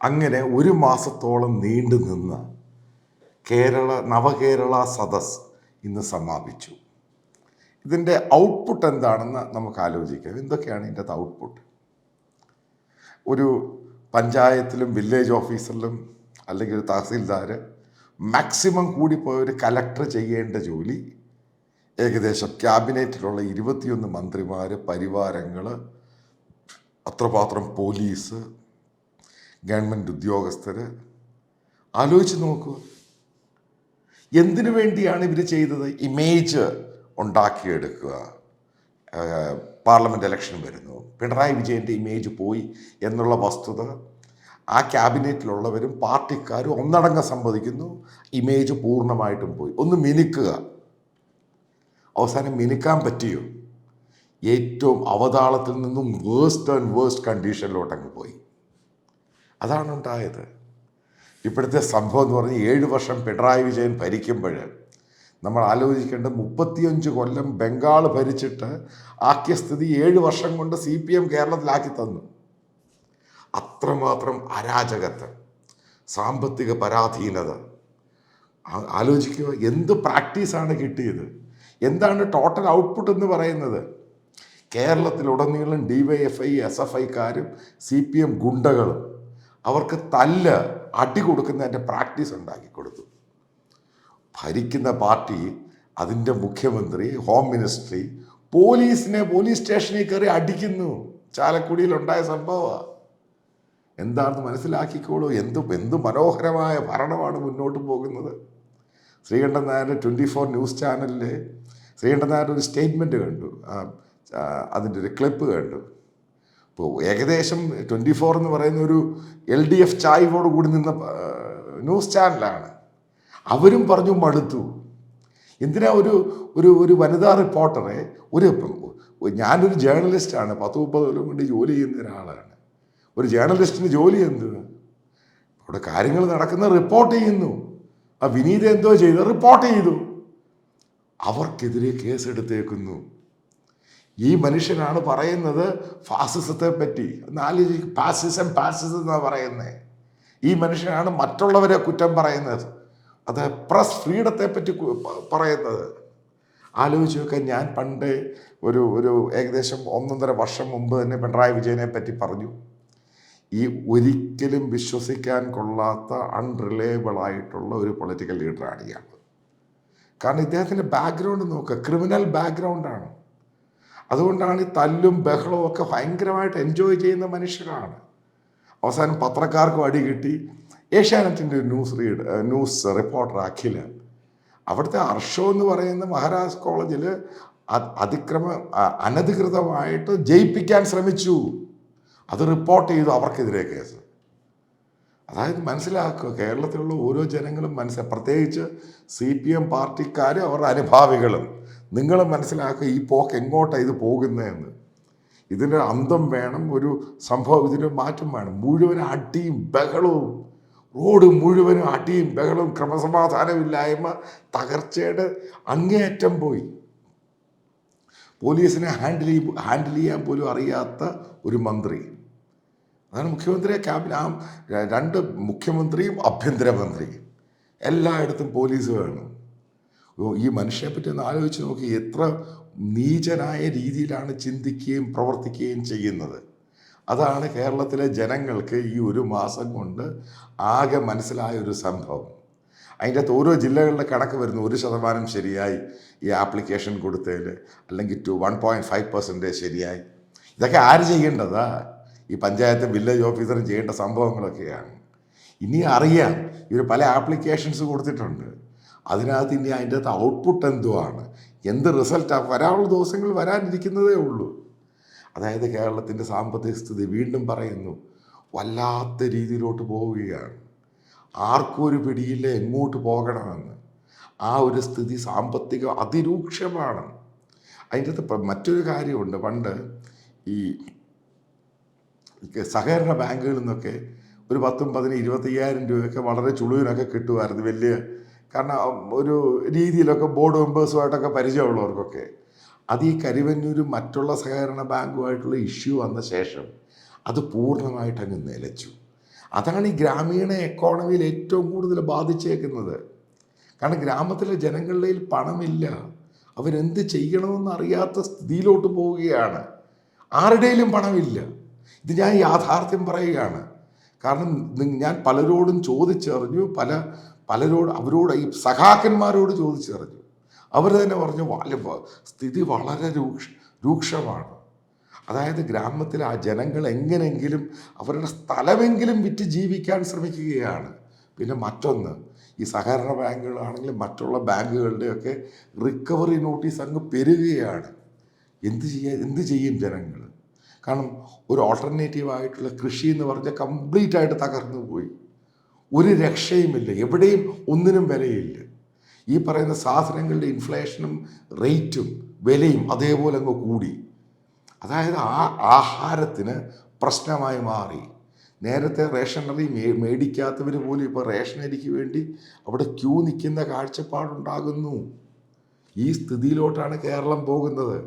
അങ്ങനെ ഒരു മാസത്തോളം നീണ്ടു നിന്ന് കേരള നവകേരള സദസ് ഇന്ന് സമാപിച്ചു. ഇതിന്റെ ഔട്ട്പുട്ട് എന്താണെന്ന് നമുക്ക് ആലോചിക്കാം. എന്തൊക്കെയാണ് ഇതിന്റെ ഔട്ട്പുട്ട് ഒരു പഞ്ചായത്തിലും വില്ലേജ് ഓഫീസറിലും അല്ലെങ്കിൽ ഒരു തഹസീൽദാർ മാക്സിമം പോയ ഒരു കലക്ടർ ചെയ്യേണ്ട ജോലി ഏകദേശം ക്യാബിനറ്റിലുള്ള ഇരുപത്തിയൊന്ന് മന്ത്രിമാർ പരിവാരങ്ങൾ അത്രമാത്രം പോലീസ് ഗവൺമെന്റ് ഉദ്യോഗസ്ഥർ ആലോചിച്ച് നോക്കൂ. എന്തിനു വേണ്ടിയാണ് ഇവർ ചെയ്തത്? ഇമേജ് ഉണ്ടാക്കിയെടുക്കുക. പാർലമെന്റ് ഇലക്ഷൻ വരുന്നു. പിണറായി വിജയന്റെ ഇമേജ് പോയി എന്നുള്ള വസ്തുത ആ ക്യാബിനറ്റിലുള്ളവരും പാർട്ടിക്കാരും ഒന്നടങ്കം സമ്മതിക്കുന്നു. ഇമേജ് പൂർണമായിട്ടും പോയി. ഒന്ന് മിനുക്കുക. അവസാനം മിനുക്കാൻ പറ്റിയോ? ഏറ്റവും അവതാളത്തിൽ നിന്നും വേസ്റ്റ് ആൻഡ് വേസ്റ്റ് കണ്ടീഷനിലോട്ടങ്ങ് പോയി. അതാണ് ഉണ്ടായത് ഇപ്പോഴത്തെ സംഭവം എന്ന് പറഞ്ഞ് ഏഴ് വർഷം പിണറായി വിജയൻ ഭരിക്കുമ്പോൾ നമ്മൾ ആലോചിക്കേണ്ടത് മുപ്പത്തിയഞ്ച് കൊല്ലം ബംഗാൾ ഭരിച്ചിട്ട് ആക്കിയ സ്ഥിതി ഏഴ് വർഷം കൊണ്ട് സി പി എം കേരളത്തിലാക്കി തന്നു. അത്രമാത്രം അരാജകത്വം സാമ്പത്തിക പരാധീനത. ആലോചിക്കുക എന്ത് പ്രാക്ടീസാണ് കിട്ടിയത്? എന്താണ് ടോട്ടൽ ഔട്ട്പുട്ട് എന്ന് പറയുന്നത്? കേരളത്തിലുടനീളം D Y F I S F ഐക്കാരും C P M ഗുണ്ടകളും അവർക്ക് തല്ല് അടി കൊടുക്കുന്നതിന്റെ പ്രാക്ടീസ് ഉണ്ടാക്കി കൊടുത്തു. ഭരിക്കുന്ന പാർട്ടി അതിന്റെ മുഖ്യമന്ത്രി ഹോം മിനിസ്ട്രി പോലീസിനെ പോലീസ് സ്റ്റേഷനിൽ കയറി അടിക്കുന്നു. ചാലക്കുടിയിൽ ഉണ്ടായ സംഭവമാണ് എന്താണെന്ന് മനസ്സിലാക്കിക്കോളൂ. എന്ത് എന്ത് മനോഹരമായ ഭരണമാണ് മുന്നോട്ട് പോകുന്നത്. Sreekandan Nair twenty four news ചാനലിൽ ശ്രീകണ്ഠൻ നായർ ഒരു സ്റ്റേറ്റ്മെന്റ് കണ്ടു. അതിന്റെ ഒരു ക്ലിപ്പ് കണ്ടു. ഇപ്പോൾ ഏകദേശം ട്വന്റി ഫോർ എന്ന് പറയുന്ന ഒരു എൽ ഡി എഫ് ചായ്വോട് കൂടി നിന്ന ന്യൂസ് ചാനലാണ്. അവരും പറഞ്ഞു മടുത്തു. എന്തിനാ ഒരു ഒരു ഒരു വനിതാ റിപ്പോർട്ടറെ ഒരു ഞാനൊരു ജേർണലിസ്റ്റാണ് പത്ത് മുപ്പത് കൊല്ലം കൊണ്ട് ജോലി ചെയ്യുന്ന ഒരാളാണ്. ഒരു ജേർണലിസ്റ്റിന് ജോലി എന്ത്? അവിടെ കാര്യങ്ങൾ നടക്കുന്ന റിപ്പോർട്ട് ചെയ്യുന്നു. ആ വിനീത എന്തോ ചെയ്തു റിപ്പോർട്ട് ചെയ്തു. അവർക്കെതിരെ കേസെടുത്തേക്കുന്നു. ഈ മനുഷ്യനാണ് പറയുന്നത് ഫാസിസത്തെ പറ്റി. നാല് ഫാസിസം ഫാസിസം എന്നാണ് പറയുന്നത് ഈ മനുഷ്യനാണ് മറ്റുള്ളവരെ കുറ്റം പറയുന്നത്. അത് പ്രസ് ഫ്രീഡത്തെ പറ്റി പറയുന്നത്. ആലോചിച്ച് നോക്കാൻ ഞാൻ പണ്ട് ഒരു ഒരു ഏകദേശം ഒന്നൊന്നര വർഷം മുമ്പ് തന്നെ പിണറായി വിജയനെ പറ്റി പറഞ്ഞു. ഈ ഒരിക്കലും വിശ്വസിക്കാൻ കൊള്ളാത്ത അൺറിലയബിൾ ആയിട്ടുള്ള ഒരു പൊളിറ്റിക്കൽ ലീഡറാണ് ഇയാൾ കാരണം ഇദ്ദേഹത്തിന്റെ ബാക്ക്ഗ്രൗണ്ട് നോക്കുക ക്രിമിനൽ ബാക്ക്ഗ്രൗണ്ടാണ് അതുകൊണ്ടാണ് ഈ തല്ലും ബഹളവും ഒക്കെ ഭയങ്കരമായിട്ട് എൻജോയ് ചെയ്യുന്ന മനുഷ്യരാണ്. അവസാനം പത്രക്കാർക്കും അടി കിട്ടി. ഏഷ്യാനെറ്റിന്റെ news read news reporter Akhila. അവിടുത്തെ ഹർഷോ എന്ന് പറയുന്ന മഹാരാജ് കോളേജിൽ അതിക്രമ അനധികൃതമായിട്ട് ജയിപ്പിക്കാൻ ശ്രമിച്ചു. അത് റിപ്പോർട്ട് ചെയ്തു അവർക്കെതിരെ കേസ്. അതായത് മനസ്സിലാക്കുക കേരളത്തിലുള്ള ഓരോ ജനങ്ങളും മനസ്സിലാക്കുക പ്രത്യേകിച്ച് സി പി എം പാർട്ടിക്കാരും അവരുടെ അനുഭാവികളും. നിങ്ങൾ മനസ്സിലാക്കുക ഈ പോക്ക് എങ്ങോട്ടാണ് ഇത് പോകുന്നതെന്ന്. ഇതിന്റെ അന്തം വേണം ഒരു സംഭവം ഇതിന്റെ മാറ്റം വേണം. മുഴുവൻ അടിയും ബഹളവും റോഡ് മുഴുവനും അടിയും ബഹളവും ക്രമസമാധാനമില്ലായ്മ തകർച്ചയുടെ അങ്ങേയറ്റം പോയി. പോലീസിനെ ഹാൻഡിൽ ഹാൻഡിൽ ചെയ്യാൻ പോലും അറിയാത്ത ഒരു മന്ത്രി. അതാണ് മുഖ്യമന്ത്രിയെ ക്യാബിന് രണ്ട് മുഖ്യമന്ത്രിയും ആഭ്യന്തരമന്ത്രിയും എല്ലായിടത്തും പോലീസ് വേണം. ഈ മനുഷ്യനെ പറ്റി ഒന്ന് ആലോചിച്ച് നോക്കി. എത്ര നീചനായ രീതിയിലാണ് ചിന്തിക്കുകയും പ്രവർത്തിക്കുകയും ചെയ്യുന്നത്. അതാണ് കേരളത്തിലെ ജനങ്ങൾക്ക് ഈ ഒരു മാസം കൊണ്ട് ആകെ മനസ്സിലായ ഒരു സംഭവം. അതിന്റെ അകത്ത് ഓരോ ജില്ലകളുടെ കണക്ക് വരുന്നു. ഒരു ശതമാനം ശരിയായി ഈ ആപ്ലിക്കേഷൻ കൊടുത്തതിൽ അല്ലെങ്കിൽ two one point five percentage ശരിയായി. ഇതൊക്കെ ആര് ചെയ്യേണ്ടതാ? ഈ പഞ്ചായത്ത് വില്ലേജ് ഓഫീസറും ചെയ്യേണ്ട സംഭവങ്ങളൊക്കെയാണ്. ഇനി അറിയാം. ഇവർ പല ആപ്ലിക്കേഷൻസ് കൊടുത്തിട്ടുണ്ട്. അതിനകത്ത് ഇനി അതിന്റെ അകത്ത് ഔട്ട്പുട്ട് ആണ് എന്ത് റിസൾട്ടാണ് വരാനുള്ള ദിവസങ്ങൾ വരാനിരിക്കുന്നതേ ഉള്ളൂ. അതായത് കേരളത്തിന്റെ സാമ്പത്തിക സ്ഥിതി വീണ്ടും പറയുന്നു വല്ലാത്ത രീതിയിലോട്ട് പോവുകയാണ്. ആർക്കും ഒരു പിടിയില്ല എങ്ങോട്ട് പോകണമെന്ന്. ആ ഒരു സ്ഥിതി സാമ്പത്തിക അതിരൂക്ഷമാണ്. അതിന്റെ അകത്ത് മറ്റൊരു കാര്യമുണ്ട്. പണ്ട് ഈ സഹകരണ ബാങ്കുകളിൽ നിന്നൊക്കെ ഒരു പത്തും പതിനും ഇരുപത്തയ്യായിരം രൂപയൊക്കെ വളരെ ചുളുവിനൊക്കെ കിട്ടുമായിരുന്നു. വലിയ കാരണം ഒരു രീതിയിലൊക്കെ ബോർഡ് മെമ്പേഴ്സുമായിട്ടൊക്കെ പരിചയമുള്ളവർക്കൊക്കെ. അത് ഈ കരിവന്നൂർ മറ്റുള്ള സഹകരണ ബാങ്കുമായിട്ടുള്ള ഇഷ്യൂ വന്ന ശേഷം അത് പൂർണമായിട്ട് അങ്ങ് നിലച്ചു. അതാണ് ഈ ഗ്രാമീണ എക്കോണമിയിൽ ഏറ്റവും കൂടുതൽ ബാധിച്ചേക്കുന്നത്. കാരണം ഗ്രാമത്തിലെ ജനങ്ങളുടെ പണമില്ല. അവരെന്ത് ചെയ്യണമെന്ന് അറിയാത്ത സ്ഥിതിയിലോട്ട് പോവുകയാണ്. ആരുടെയിലും പണമില്ല. ഇത് ഞാൻ യാഥാർത്ഥ്യം പറയുകയാണ്. കാരണം ഞാൻ പലരോടും ചോദിച്ചറിഞ്ഞു പല പലരോട് അവരോട് ഈ സഖാക്കന്മാരോട് ചോദിച്ചറിഞ്ഞു അവർ തന്നെ പറഞ്ഞു "വല- സ്ഥിതി വളരെ രൂക്ഷ രൂക്ഷമാണ്. അതായത് ഗ്രാമത്തിലെ ആ ജനങ്ങൾ എങ്ങനെങ്കിലും അവരുടെ സ്ഥലമെങ്കിലും വിറ്റ് ജീവിക്കാൻ ശ്രമിക്കുകയാണ്. പിന്നെ മറ്റൊന്ന് ഈ സഹകരണ ബാങ്കുകളാണെങ്കിലും മറ്റുള്ള ബാങ്കുകളുടെയൊക്കെ റിക്കവറി നോട്ടീസ് അങ്ങ് പെരുകയാണ് എന്ത് ചെയ്യാൻ എന്ത് ചെയ്യും ജനങ്ങൾ? കാരണം ഒരു ഓൾട്ടർനേറ്റീവ് ആയിട്ടുള്ള കൃഷി എന്ന് പറഞ്ഞാൽ കംപ്ലീറ്റ് ആയിട്ട് തകർന്നു പോയി ഒരു രക്ഷയുമില്ല. എവിടെയും ഒന്നിനും വിലയില്ല. ഈ പറയുന്ന സാധനങ്ങളുടെ ഇൻഫ്ലേഷനും റേറ്റും വിലയും അതേപോലെ അങ്ങ് കൂടി. അതായത് ആ ആഹാരത്തിന് പ്രശ്നമായി മാറി. നേരത്തെ റേഷനറി മേ മേടിക്കാത്തവർ പോലും ഇപ്പോൾ റേഷനരിക്ക് വേണ്ടി അവിടെ ക്യൂ നിൽക്കുന്ന കാഴ്ചപ്പാടുണ്ടാകുന്നു. ഈ സ്ഥിതിയിലോട്ടാണ് കേരളം പോകുന്നത്.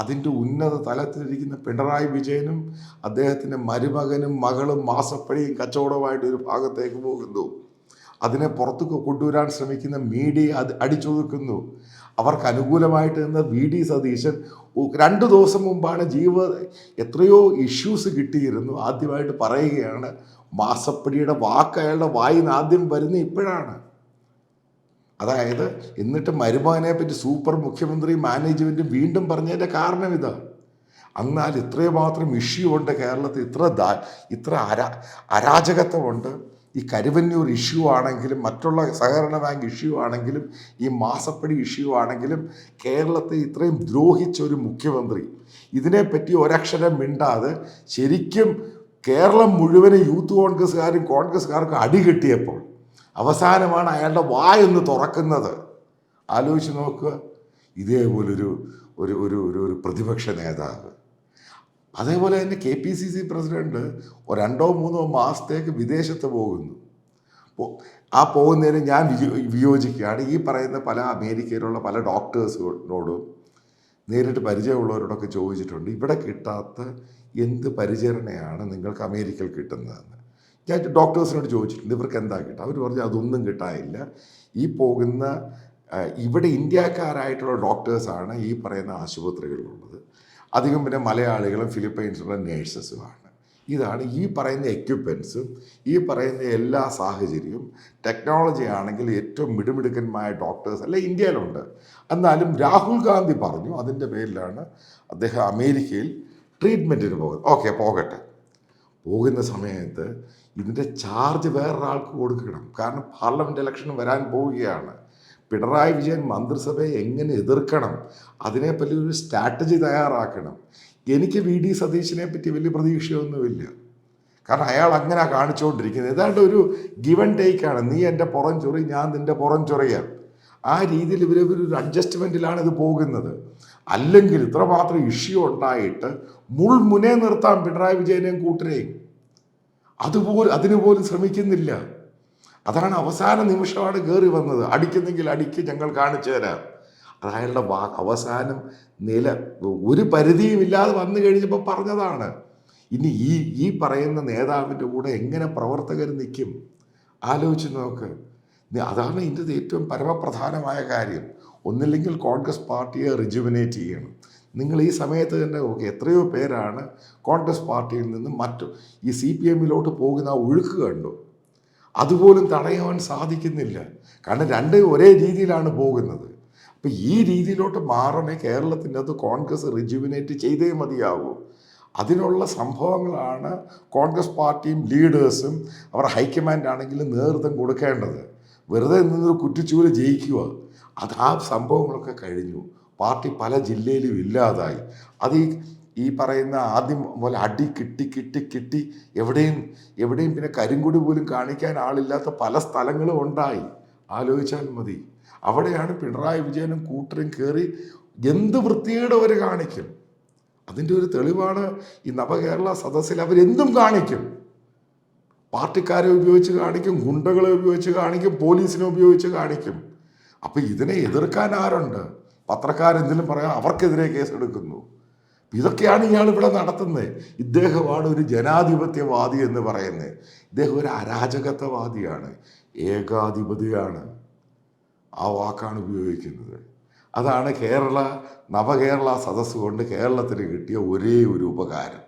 അതിന്റെ ഉന്നത തലത്തിലിരിക്കുന്ന പിണറായി വിജയനും അദ്ദേഹത്തിന്റെ മരുമകനും മകളും മാസപ്പടിയും കച്ചവടമായിട്ട് ഒരു ഭാഗത്തേക്ക് പോകുന്നു. അതിനെ പുറത്തു കൊണ്ടുവരാൻ ശ്രമിക്കുന്ന മീഡിയ അത് അടിച്ചൊതുക്കുന്നു. അവർക്ക് അനുകൂലമായിട്ട് നിന്ന വി ഡി സതീശൻ രണ്ട് ദിവസം മുമ്പാണ് ജീവ എത്രയോ ഇഷ്യൂസ് കിട്ടിയിരുന്നു. ആദ്യമായിട്ട് പറയുകയാണ് മാസപ്പടിയുടെ വാക്ക് അയാളുടെ വായിന്ന് ആദ്യം വരുന്ന ഇപ്പോഴാണ്. അതായത് എന്നിട്ട് മരുമകനെ പറ്റി സൂപ്പർ മുഖ്യമന്ത്രി മാനേജ്മെന്റ് വീണ്ടും പറഞ്ഞതിന്റെ കാരണം ഇതാ. എന്നാൽ ഇത്രയും മാത്രം ഇഷ്യൂ ഉണ്ട് കേരളത്തിൽ ഇത്ര ദാ ഇത്ര അരാ അരാജകത്വമുണ്ട്. ഈ കരുവന്നൂർ ഇഷ്യൂ ആണെങ്കിലും മറ്റുള്ള സഹകരണ ബാങ്ക് ഇഷ്യൂ ആണെങ്കിലും ഈ മാസപ്പടി ഇഷ്യൂ ആണെങ്കിലും കേരളത്തെ ഇത്രയും ദ്രോഹിച്ച ഒരു മുഖ്യമന്ത്രി. ഇതിനെപ്പറ്റി ഒരക്ഷരം മിണ്ടാതെ ശരിക്കും കേരളം മുഴുവനും യൂത്ത് കോൺഗ്രസ്സുകാരും കോൺഗ്രസ്സുകാർക്കും അടി കിട്ടിയപ്പോൾ അവസാനമാണ് അയാളുടെ വായൊന്ന് തുറക്കുന്നത്. ആലോചിച്ച് നോക്കുക ഇതേപോലൊരു ഒരു ഒരു ഒരു ഒരു പ്രതിപക്ഷ നേതാവ്. അതേപോലെ തന്നെ K P C C president രണ്ടോ മൂന്നോ മാസത്തേക്ക് വിദേശത്ത് പോകുന്നു. ആ പോകുന്നതിന് ഞാൻ വിയോ- വിയോജിക്കുകയാണ്. ഈ പറയുന്ന പല അമേരിക്കയിലുള്ള പല ഡോക്ടേഴ്സിനോടും നേരിട്ട് പരിചയമുള്ളവരോടൊക്കെ ചോദിച്ചിട്ടുണ്ട് ഇവിടെ കിട്ടാത്ത എന്ത് പരിചരണയാണ് നിങ്ങൾക്ക് അമേരിക്കയിൽ കിട്ടുന്നതെന്ന്. ഞാൻ ഡോക്ടേഴ്സിനോട് ചോദിച്ചിട്ടുണ്ട് ഇവർക്ക് എന്താ കിട്ടുക അവർ പറഞ്ഞു അതൊന്നും കിട്ടാനില്ല. ഈ പോകുന്ന ഇവിടെ ഇന്ത്യക്കാരായിട്ടുള്ള ഡോക്ടേഴ്സാണ് ഈ പറയുന്ന ആശുപത്രികളിലുള്ളത്. അധികം പിന്നെ മലയാളികളും ഫിലിപ്പൈൻസുള്ള നേഴ്സസുമാണ്. ഇതാണ് ഈ പറയുന്ന എക്യുപ്മെൻസും ഈ പറയുന്ന എല്ലാ സാഹചര്യവും. ടെക്നോളജി ആണെങ്കിൽ ഏറ്റവും മിടുമിടുക്കന്മായ ഡോക്ടേഴ്സ് അല്ല ഇന്ത്യയിലുണ്ട്. എന്നാലും രാഹുൽ ഗാന്ധി പറഞ്ഞു അതിന്റെ പേരിലാണ് അദ്ദേഹം അമേരിക്കയിൽ ട്രീറ്റ്മെന്റിന് പോകുന്നത്. ഓക്കെ പോകട്ടെ. പോകുന്ന സമയത്ത് ഇതിന്റെ ചാർജ് വേറൊരാൾക്ക് കൊടുക്കണം. കാരണം പാർലമെന്റ് ഇലക്ഷൻ വരാൻ പോവുകയാണ്. പിണറായി വിജയൻ മന്ത്രിസഭയെ എങ്ങനെ എതിർക്കണം? അതിനെപ്പറ്റി ഒരു സ്ട്രാറ്റജി തയ്യാറാക്കണം. എനിക്ക് വി ഡി സതീശിനെ പറ്റി വലിയ പ്രതീക്ഷയൊന്നുമില്ല. കാരണം അയാൾ അങ്ങനെ കാണിച്ചുകൊണ്ടിരിക്കുന്നത്. ഏതാണ്ട് ഒരു ഗിവൻ ടേക്കാണ്. നീ എന്റെ പുറം ചൊറി ഞാൻ നിന്റെ പുറം ചൊറിയാൻ ആ രീതിയിൽ ഇവർ ഒരു അഡ്ജസ്റ്റ്മെന്റിലാണ് ഇത് പോകുന്നത്. അല്ലെങ്കിൽ ഇത്രമാത്രം ഇഷ്യൂ ഉണ്ടായിട്ട് മുൾമുനെ നിർത്താൻ പിണറായി വിജയനെയും കൂട്ടരെയും. അതുപോലെ അതിനുപോലും ശ്രമിക്കുന്നില്ല. അതാണ് അവസാന നിമിഷമാണ് കയറി വന്നത്. അടിക്കുന്നെങ്കിൽ അടിക്ക് ഞങ്ങൾ കാണിച്ചു തരാം. അത് അയാളുടെ വാ അവസാനം നില ഒരു പരിധിയും ഇല്ലാതെ വന്നു കഴിഞ്ഞപ്പോൾ പറഞ്ഞതാണ്. ഇനി ഈ ഈ പറയുന്ന നേതാവിന്റെ കൂടെ എങ്ങനെ പ്രവർത്തകർ നിൽക്കും? ആലോചിച്ച് നോക്ക്. അതാണ് ഇതിന്റെ ഏറ്റവും പരമപ്രധാനമായ കാര്യം. ഒന്നില്ലെങ്കിൽ കോൺഗ്രസ് പാർട്ടിയെ റിജുവിനേറ്റ് ചെയ്യണം. നിങ്ങൾ ഈ സമയത്ത് തന്നെ ഓക്കെ എത്രയോ പേരാണ് കോൺഗ്രസ് പാർട്ടിയിൽ നിന്ന് മറ്റു ഈ സി പി എമ്മിലോട്ട് പോകുന്ന ആ ഒഴുക്ക് കണ്ടു. അതുപോലും തടയുവാൻ സാധിക്കുന്നില്ല. കാരണം രണ്ട് ഒരേ രീതിയിലാണ് പോകുന്നത്. അപ്പം ഈ രീതിയിലോട്ട് മാറണേ കേരളത്തിന്റെ അത് കോൺഗ്രസ് റിജുവിനേറ്റ് ചെയ്തേ മതിയാകൂ അതിനുള്ള സംഭവങ്ങളാണ് കോൺഗ്രസ് പാർട്ടിയും ലീഡേഴ്സും അവർ ഹൈക്കമാൻഡ് ആണെങ്കിലും നേതൃത്വം കൊടുക്കേണ്ടത്. വെറുതെ നിന്നൊരു കുറ്റിച്ചൂൽ ജയിക്കുക. അത് ആ സംഭവങ്ങളൊക്കെ കഴിഞ്ഞു. പാർട്ടി പല ജില്ലയിലും ഇല്ലാതായി. അത് ഈ ഈ പറയുന്ന ആദ്യം പോലെ അടി കിട്ടി കിട്ടി കിട്ടി. എവിടെയും എവിടെയും പിന്നെ കരിങ്കുടി പോലും കാണിക്കാൻ ആളില്ലാത്ത പല സ്ഥലങ്ങളും ഉണ്ടായി. ആലോചിച്ചാൽ മതി. അവിടെയാണ് പിണറായി വിജയനും കൂട്ടരും കയറി എന്ത് വൃത്തികേട് അവർ കാണിക്കും? അതിന്റെ ഒരു തെളിവാണ് ഈ നവകേരള സദസ്സിൽ അവരെന്തും കാണിക്കും. പാർട്ടിക്കാരെ ഉപയോഗിച്ച് കാണിക്കും ഗുണ്ടകളെ ഉപയോഗിച്ച് കാണിക്കും പോലീസിനെ ഉപയോഗിച്ച് കാണിക്കും. അപ്പം ഇതിനെ എതിർക്കാൻ ആരുണ്ട്? പത്രക്കാരെന്തെങ്കിലും പറയാം അവർക്കെതിരെ കേസെടുക്കുന്നു. ഇതൊക്കെയാണ് ഇയാൾ ഇവിടെ നടത്തുന്നത് ഇദ്ദേഹമാണ് ഒരു ജനാധിപത്യവാദി എന്ന് പറയുന്നത് ഇദ്ദേഹം ഒരു അരാജകത്വവാദിയാണ് ഏകാധിപതിയാണ്. ആ വാക്കാണ് ഉപയോഗിക്കുന്നത്. അതാണ് കേരള നവകേരള സദസ്സ് കൊണ്ട് കേരളത്തിന് കിട്ടിയ ഒരേ ഒരു ഉപകാരം.